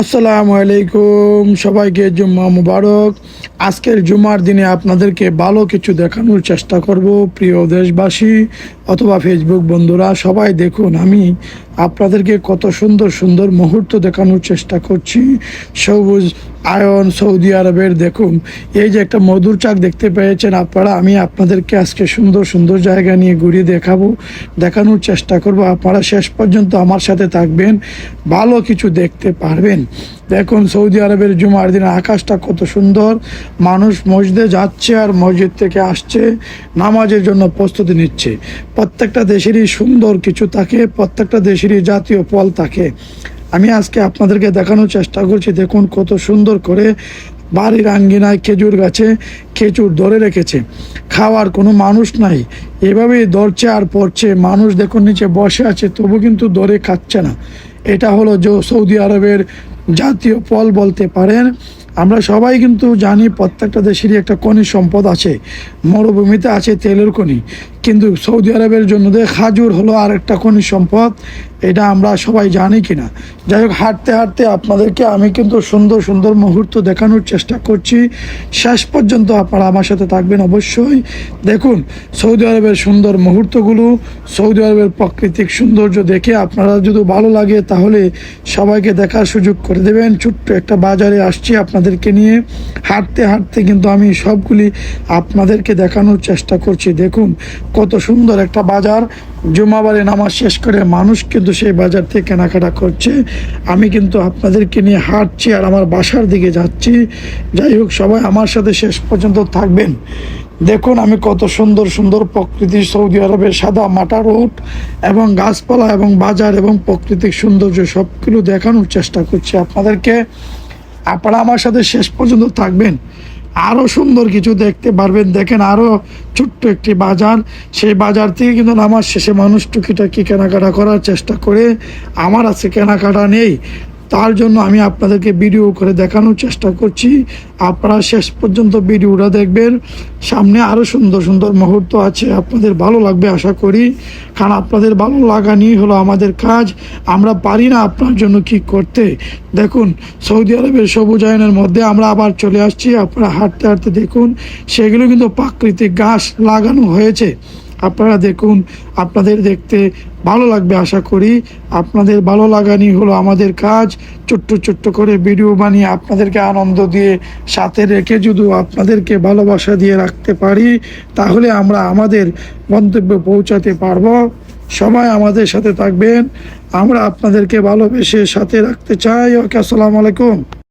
আসসালামু আলাইকুম সবাইকে জুম্মা মুবারক। আজকের জুমার দিনে আপনাদেরকে ভালো কিছু দেখানোর চেষ্টা করব, প্রিয় দেশবাসী, অথবা ফেসবুক বন্ধুরা, সবাই দেখুন, আমি আপনাদেরকে কত সুন্দর সুন্দর মুহূর্ত দেখানোর চেষ্টা করছি। সবুজ আয়ন সৌদি আরবের, দেখুন, এই যে একটা মধুর চাক দেখতে পেয়েছেন আপনারা, আমি আপনাদেরকে আজকে সুন্দর সুন্দর জায়গা নিয়ে ঘুরিয়ে দেখাবো, দেখানোর চেষ্টা করব। আপনারা শেষ পর্যন্ত আমার সাথে থাকবেন, ভালো কিছু দেখতে পারবেন। দেখুন, সৌদি আরবের জুমার দিনে আকাশটা কত সুন্দর। মানুষ মসজিদে যাচ্ছে আর মসজিদ থেকে আসছে, নামাজের জন্য প্রস্তুতি নিচ্ছে। প্রত্যেকটা দেশেরই সুন্দর কিছু থাকে, প্রত্যেকটা দেশেরই জাতীয় ফল থাকে। আমি আজকে আপনাদেরকে দেখানোর চেষ্টা করছি, দেখুন কত সুন্দর করে বাড়ির আঙ্গিনায় খেজুর গাছে খেজুর ধরে রেখেছে। খাওয়ার কোনো মানুষ নাই, এভাবেই ধরছে আর পড়ছে। মানুষ দেখুন নিচে বসে আছে, তবু কিন্তু ধরে খাচ্ছে না। এটা হলো যে সৌদি আরবের জাতীয় ফল বলতে পারেন। আমরা সবাই কিন্তু জানি প্রত্যেকটা দেশেরই একটা খনিজ সম্পদ আছে। মরুভূমিতে আছে তেলের খনি। কিন্তু সৌদি আরবের জন্য খাজুর হলো আর একটা খনিজ সম্পদ, এটা আমরা সবাই জানি কিনা। যাই হোক, হাঁটতে হাঁটতে আপনাদেরকে আমি কিন্তু সুন্দর সুন্দর মুহূর্ত দেখানোর চেষ্টা করছি। শেষ পর্যন্ত আপনারা আমার সাথে থাকবেন অবশ্যই। দেখুন, সৌদি আরবের সুন্দর মুহূর্তগুলো, সৌদি আরবের প্রাকৃতিক সৌন্দর্য দেখে আপনারা যদি ভালো লাগে, তাহলে সবাইকে দেখার সুযোগ করে দেবেন। ছোট্ট একটা বাজারে আসছি আপনাদেরকে নিয়ে। হাঁটতে হাঁটতে কিন্তু আমি সবগুলি আপনাদেরকে দেখানোর চেষ্টা করছি। দেখুন কত সুন্দর একটা বাজার। জুমাবারে নামাজ শেষ করে মানুষ কিন্তু সেই বাজার থেকে কেনাকাটা করছে। আমি কিন্তু আপনাদেরকে নিয়ে হাঁটছি আর আমার বাসার দিকে যাচ্ছি। যাই হোক, সবাই আমার সাথে শেষ পর্যন্ত থাকবেন। দেখুন আমি কত সুন্দর সুন্দর প্রকৃতি সৌদি আরবের সাদা মাটা রোড এবং গাছপালা এবং বাজার এবং প্রাকৃতিক সৌন্দর্য সবগুলো দেখানোর চেষ্টা করছি আপনাদেরকে। আপনারা আমার সাথে শেষ পর্যন্ত থাকবেন। আরও সুন্দর কিছু দেখতে পারবেন। দেখেন আরও ছোট্ট একটি বাজার। সেই বাজার থেকে কিন্তু নামাজ শেষে মানুষ টুকিটাকি কেনাকাটা করার চেষ্টা করে। আমার আছে কেনাকাটা নেই। তার জন্য আমি আপনাদেরকে ভিডিও করে দেখানোর চেষ্টা করছি। আপনারা শেষ পর্যন্ত ভিডিওটা দেখবেন। সামনে আরও সুন্দর সুন্দর মুহূর্ত আছে। আপনাদের ভালো লাগবে আশা করি। কারণ আপনাদের ভালো লাগা নিয়ে হলো আমাদের কাজ। আমরা পারি না আপনার জন্য কি করতে। দেখুন, সৌদি আরবের সবুজ আয়নের মধ্যে আমরা আবার চলে আসছি। আপনারা হাঁটতে হাঁটতে দেখুন, সেগুলো কিন্তু প্রাকৃতিক গাছ লাগানো হয়েছে। আপনারা দেখুন, আপনাদের দেখতে ভালো লাগবে আশা করি। আপনাদের ভালো লাগানি হলো আমাদের কাজ। ছোট্ট ছোট্ট করে ভিডিও বানিয়ে আপনাদেরকে আনন্দ দিয়ে সাথে রেখে যদি আপনাদেরকে ভালোবাসা দিয়ে রাখতে পারি, তাহলে আমরা আমাদের গন্তব্যে পৌঁছাতে পারব। সবাই আমাদের সাথে থাকবেন। আমরা আপনাদেরকে ভালোবেসে সাথে রাখতে চাই। ওকে, আসসালামু আলাইকুম।